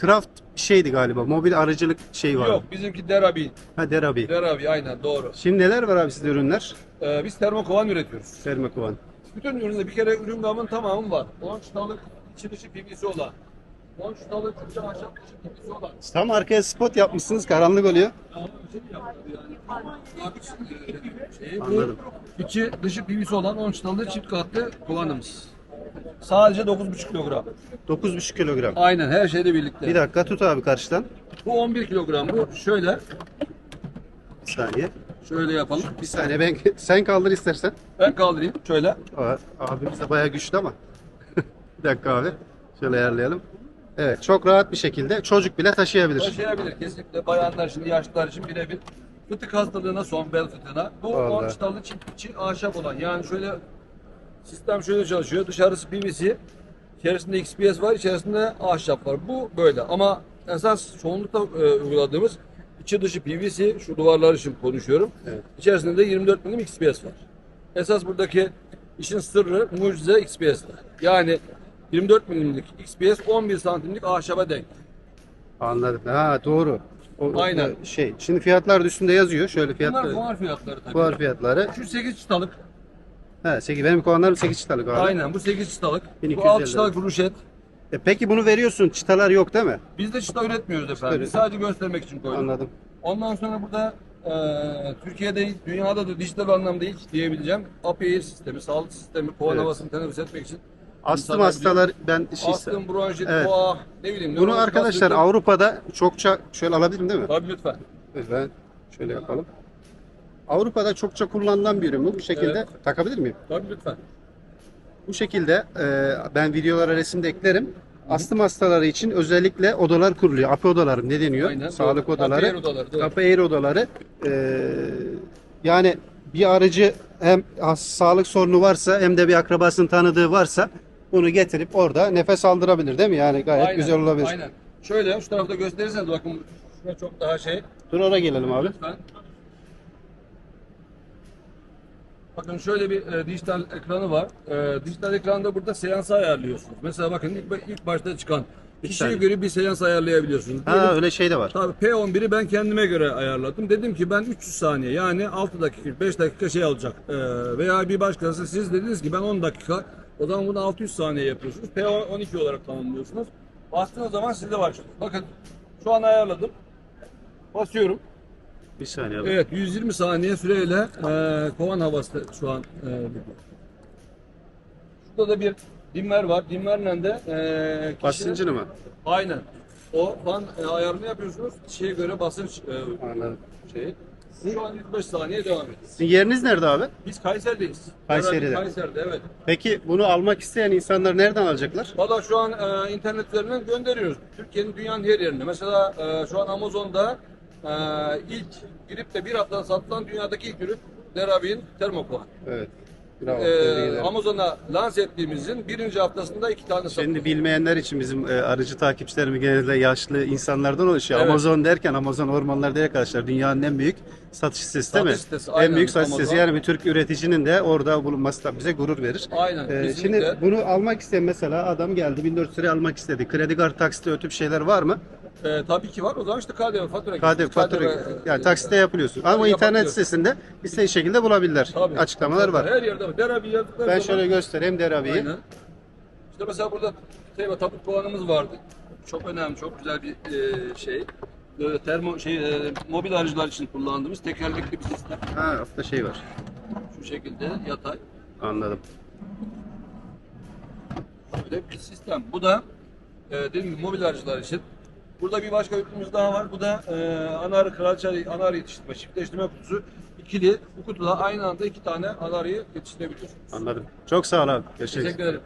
craft bir şeydi galiba. Mobil aracılık şey var. Yok bizimki Derabi. Ha Derabi. Derabi aynen doğru. Şimdi neler var abi sizde ürünler? Ee, biz termokovan üretiyoruz. Termokovan. Bütün üründe bir kere ürün gamın tamamı var. 10 çıtalık içi dışı PVC olan. 10 çıtalık içi ahşap dışı PVC olan. Tam arkaya spot yapmışsınız karanlık oluyor. Ama şey yaptı yani. Abi, şey, bu Anladım. içi dışı PVC olan 10 çıtalı çift katlı kovanımız. Sadece 9,5 kilogram. 9,5 kilogram. Aynen her şeyle birlikte. Bir dakika tut abi karşıdan. Bu 11 kilogram. Bu şöyle Bir saniye. şöyle yapalım. Bir saniye ben sen kaldır istersen. Ben kaldırayım şöyle. Aa, Abimiz de bayağı güçlü ama. bir dakika abi. Şöyle ayarlayalım. Evet çok rahat bir şekilde çocuk bile taşıyabilir. Taşıyabilir kesinlikle. Bayanlar için, yaşlılar için birebir. Fıtık hastalığına son bel fıtığına. Bu Vallahi. 10 çıtalı çift içi ahşap olan. Yani şöyle sistem şöyle çalışıyor. Dışarısı PVC. İçerisinde XPS var, içerisinde ahşap var. Bu böyle ama esas çoğunlukla e, uyguladığımız içi dışı PVC, şu duvarlar için konuşuyorum. Evet. İçerisinde de 24 milim XPS var. Esas buradaki işin sırrı mucize XPS'ler. Yani 24 milimlik XPS 11 santimlik ahşaba denk. Anladım. Ha doğru. O, Aynen. o Şey, şimdi fiyatlar üstünde yazıyor. Şöyle Bunlar fiyatları. fuar fiyatları tabii. Fuar fiyatları. Şu 8 çıtalık. Ha, 8, benim kovanlarım 8 çıtalık abi. Aynen bu 8 çıtalık. 1250 Bu 6 çıtalık ruşet. E, peki bunu veriyorsun. Çıtalar yok değil mi? Biz de çıta üretmiyoruz efendim. Evet. Sadece göstermek için koyduk. Anladım. Ondan sonra burada e, Türkiye'de, dünyada da dijital anlamda ilk diyebileceğim API sistemi, sağlık sistemi, kovan Evet. havasını teneffüs etmek için. Astım İnsanlar hastalar ben şey Astım, bronşit, Evet. boğa, ne bileyim. Bunu nörolojik arkadaşlar hastalık- Avrupa'da çokça şöyle alabilirim değil mi? Tabii lütfen. Ben şöyle yapalım. Avrupa'da çokça kullanılan bir ürün bu. Bu şekilde Evet. takabilir miyim? Tabii lütfen. Bu şekilde e, ben videolara resimde eklerim. Astım hastaları için özellikle odalar kuruluyor. API odaları ne deniyor? Aynen, Sağlık doğru. odaları. API odaları, doğru. Odaları. E, yani bir aracı hem sağlık sorunu varsa hem de bir akrabasının tanıdığı varsa bunu getirip orada nefes aldırabilir değil mi? Yani gayet Aynen, güzel olabilir. Aynen. Şöyle şu tarafta gösterirseniz bakın şurada çok daha şey. Dur oraya gelelim abi. Lütfen. Bakın şöyle bir e, dijital ekranı var. E, dijital ekranda burada seansı ayarlıyorsunuz. Mesela bakın ilk, ilk başta çıkan kişiye göre bir seans ayarlayabiliyorsunuz. Ha Diyelim- öyle şey de var. Tabii P11'i ben kendime göre ayarladım. Dedim ki ben 300 saniye yani 6 dakika 5 dakika şey alacak. Ee, veya bir başkası siz dediniz ki ben 10 dakika o zaman bunu 600 saniye yapıyorsunuz. P12 olarak tamamlıyorsunuz. Bastığınız zaman sizde başlıyor. Bakın şu an ayarladım. Basıyorum. Bir saniye. Evet 120 saniye süreyle e, kovan havası şu an e, gidiyor. Şurada da bir dimmer var. Dimmerle de e, kişinin- Basıncını mı? Aynen. O fan e, ayarını yapıyorsunuz. Kişiye göre basınç e, Anladım. şeyi. Şu an 105 saniye devam ediyor. Sizin yeriniz nerede abi? Biz Kayseri'deyiz. Kayseri'de. Beraber Kayseri'de evet. Peki bunu almak isteyen insanlar nereden alacaklar? Valla şu an e, internet üzerinden gönderiyoruz. Türkiye'nin dünyanın her yerine. Mesela e, şu an Amazon'da e, ilk girip de bir hafta satılan dünyadaki ilk ürün Derabi'nin termokovan. Evet. Bravo. E, ederim. Amazon'a lanse ettiğimizin birinci haftasında iki tane sattık. Şimdi bilmeyenler için bizim e, arıcı takipçilerimiz genelde yaşlı insanlardan oluşuyor. Evet. Amazon derken Amazon ormanlar değil arkadaşlar. Dünyanın en büyük satış sitesi değil mi? Sitesi, en aynen. büyük satış Amazon. sitesi. Yani bir Türk üreticinin de orada bulunması da bize gurur verir. Aynen, E, kesinlikle. şimdi bunu almak isteyen mesela adam geldi 1400 liraya almak istedi. Kredi kartı taksite ötüp şeyler var mı? E, tabii ki var. O zaman işte KDV fatura. KDV fatura yani e, taksite yapılıyorsun. Ama internet sitesinde istediği şekilde bulabilirler. Tabii. Açıklamalar var. Her yerde var. Derabi yazdıkları Ben şöyle göstereyim Derabi'yi. Aynen. İşte mesela burada şey var, taput kovanımız vardı. Çok önemli, çok güzel bir e, şey. Böyle termo şey e, mobil aracılar için kullandığımız tekerlekli bir sistem. Ha, altta şey var. Şu şekilde yatay. Anladım. Böyle bir sistem. Bu da e, dediğim gibi mobil aracılar için. Burada bir başka ürünümüz daha var. Bu da e, anar kraliçe anar yetiştirme, çiftleştirme kutusu. İkili. Bu kutuda aynı anda iki tane anarıyı yetiştirebiliyorsunuz. Anladım. Çok sağ ol abi. Görüşürüz. Teşekkür ederim.